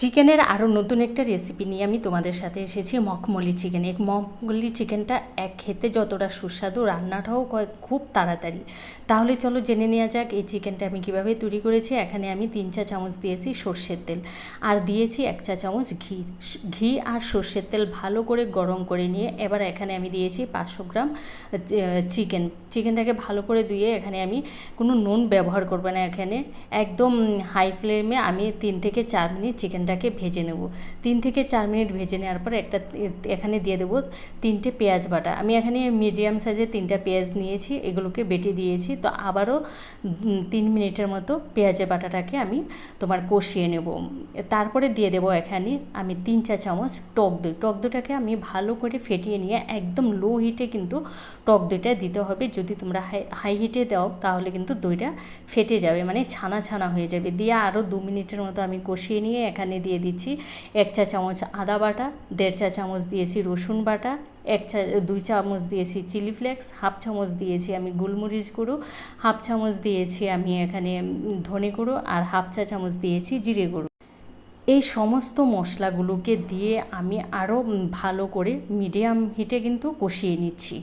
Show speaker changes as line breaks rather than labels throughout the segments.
চিকেনের আরও নতুন একটা রেসিপি নিয়ে আমি তোমাদের সাথে এসেছি মখমলি চিকেন। এই মখমলি চিকেনটা এক খেতে যতটা সুস্বাদু, রান্নাটাও খুব তাড়াতাড়ি। তাহলে চলো জেনে নেওয়া যাক এই চিকেনটা আমি কীভাবে তৈরি করেছি। এখানে আমি তিন চা চামচ দিয়েছি সর্ষের তেল আর দিয়েছি এক চা চামচ ঘি। ঘি আর সর্ষের তেল ভালো করে গরম করে নিয়ে এবার এখানে আমি দিয়েছি পাঁচশো গ্রাম চিকেন। চিকেনটাকে ভালো করে ধুয়ে এখানে আমি কোনো নুন ব্যবহার করব না এখানে। একদম হাই ফ্লেমে আমি তিন থেকে চার মিনিট চিকেনটাকে ভেজে নেব। তিন থেকে চার মিনিট ভেজে নেওয়ার পর একটা এখানে দিয়ে দেবো তিনটে পেঁয়াজ বাটা। আমি এখানে মিডিয়াম সাইজের তিনটা পেঁয়াজ নিয়েছি, এগুলোকে বেটে দিয়েছি। তো আবারও তিন মিনিটের মতো পেঁয়াজের বাটাটাকে আমি তোমার কষিয়ে নেব। তারপরে দিয়ে দেবো এখানে আমি তিন চা চামচ টক দই। টক দইটাকে আমি ভালো করে ফেটিয়ে নিয়ে একদম লো হিটে কিন্তু টক দইটা দিতে হবে। যদি তোমরা হাই হাই হিটে দাও, তাহলে কিন্তু দইটা ফেটে যাবে মানে ছানা ছানা হয়ে যাবে। দিয়ে আরও দু মিনিটের মতো আমি কষিয়ে নিয়ে এখানে দিয়ে দিচ্ছি। এক চা চামচ আদা বাটা, দেড় চা চামচ দিয়েছি রসুন বাটা, এক চা, দুই চামচ দিয়েছি চিলি ফ্লেক্স, হাফ চামচ দিয়েছি আমি গোলমরিচ গুঁড়ো, হাফ চামচ দিয়েছি আমি এখানে ধনে গুঁড়ো আর হাফ চা চামচ দিয়েছি জিরে গুঁড়ো। এই সমস্ত মশলাগুলোকে দিয়ে আমি আরও ভালো করে মিডিয়াম হিটে কিন্তু কষিয়ে নিচ্ছি।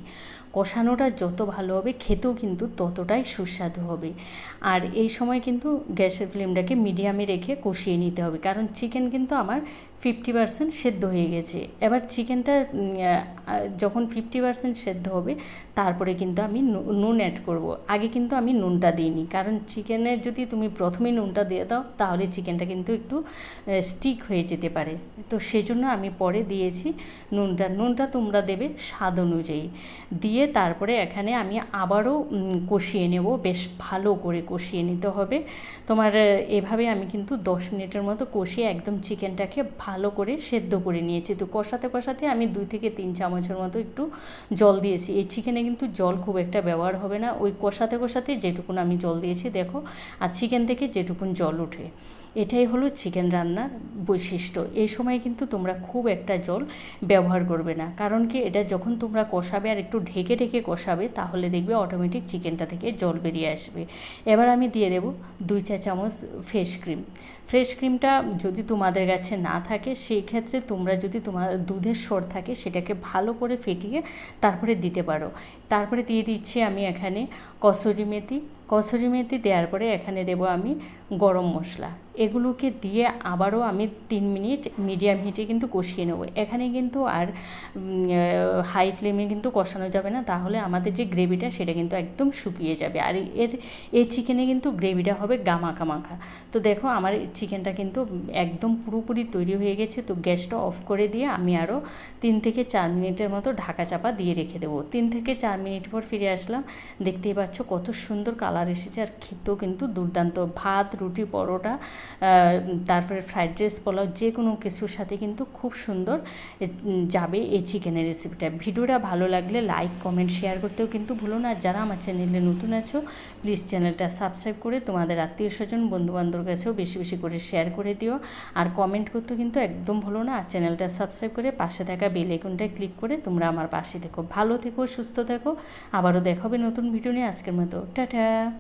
কষানোটা যত ভালো হবে, খেতেও কিন্তু ততটাই সুস্বাদু হবে। আর এই সময় কিন্তু গ্যাসের ফ্লেমটাকে মিডিয়ামে রেখে কষিয়ে নিতে হবে, কারণ চিকেন কিন্তু আমার ফিফটি পার্সেন্ট সেদ্ধ হয়ে গেছে। এবার চিকেনটা যখন ফিফটি পার্সেন্ট সেদ্ধ হবে, তারপরে কিন্তু আমি নুন অ্যাড করব। আগে কিন্তু আমি নুনটা দিইনি, কারণ চিকেনের যদি তুমি প্রথমেই নুনটা দিয়ে দাও, তাহলে চিকেনটা কিন্তু একটু স্টিক হয়ে যেতে পারে। তো সেজন্য আমি পরে দিয়েছি নুনটা। নুনটা তোমরা দেবে স্বাদ অনুযায়ী। দিয়ে তারপরে এখানে আমি আবারও কষিয়ে নেব। বেশ ভালো করে কষিয়ে নিতে হবে। তোমার এভাবে আমি কিন্তু দশ মিনিটের মতো কষিয়ে একদম চিকেনটাকে ভালো করে সেদ্ধ করে নিয়েছি। তো কষাতে কষাতে আমি দুই থেকে তিন চামচের মতো একটু জল দিয়েছি। এই চিকেনে কিন্তু জল খুব একটা ব্যবহার হবে না। ওই কষাতে কষাতে যেটুকুন আমি জল দিয়েছি, দেখো। আর চিকেন থেকে যেটুকুন জল ওঠে। এটাই হলো চিকেন রান্নার বৈশিষ্ট্য। এই সময় কিন্তু তোমরা খুব একটা জল ব্যবহার করবে না। কারণ কি, এটা যখন তোমরা কষাবে আর একটু ঢেকে ঢেকে কষাবে, তাহলে দেখবে অটোমেটিক চিকেনটা থেকে জল বেরিয়ে আসবে। এবার আমি দিয়ে দেবো দুই চা চামচ ফ্রেশ ক্রিম ফ্রেশ ক্রিমটা যদি তোমাদের কাছে না থাকে, সেই ক্ষেত্রে তোমরা যদি তোমার দুধের সর থাকে, সেটাকে ভালো করে ফেটিয়ে তারপরে দিতে পারো। তারপরে দিয়ে দিচ্ছি আমি এখানে কসুরি মেথি। কসুরি মেথি দেওয়ার পরে এখানে দেব আমি গরম মশলা। এগুলোকে দিয়ে আবারও আমি তিন মিনিট মিডিয়াম হিটে কিন্তু কষিয়ে নেব। এখানে কিন্তু আর হাই ফ্লেমে কিন্তু কষানো যাবে না, তাহলে আমাদের যে গ্রেভিটা সেটা কিন্তু একদম শুকিয়ে যাবে। আর এর এই চিকেনে কিন্তু গ্রেভিটা হবে গামাখা মাখা তো দেখো আমার চিকেনটা কিন্তু একদম পুরোপুরি তৈরি হয়ে গেছে, তো গ্যাসটা অফ করে দিয়ে আমি আরও তিন থেকে চার মিনিটের মতো ঢাকা চাপা দিয়ে রেখে দেবো। তিন থেকে চার মিনিট পর ফিরে আসলাম, দেখতেই পাচ্ছ কত সুন্দর কালার এসেছে, আর খেতেও কিন্তু দুর্দান্ত। ভাত, রুটি, পরোটা তারপরে ফ্রাইড রাইস পোলাও যে কোনো কিছুর সাথে কিন্তু খুব সুন্দর যাবে এই চিকেনের রেসিপিটা ভিডিওটা ভালো লাগলে লাইক কমেন্ট শেয়ার করতেও কিন্তু ভুলো না। যারা আমার চ্যানেলে নতুন আছো প্লিজ চ্যানেলটা সাবস্ক্রাইব করে তোমাদের আত্মীয় স্বজন, বন্ধুবান্ধবের কাছেও বেশি বেশি করে শেয়ার করে দিও। আর কমেন্ট করতেও কিন্তু একদম ভুলো না। আর চ্যানেলটা সাবস্ক্রাইব করে পাশে থাকা বেল আইকনটায় ক্লিক করে তোমরা আমার পাশে থেকো। ভালো থেকো, সুস্থ থেকো। আবারও দেখাবে নতুন ভিডিও নিয়ে। আজকের মতো, টাটা!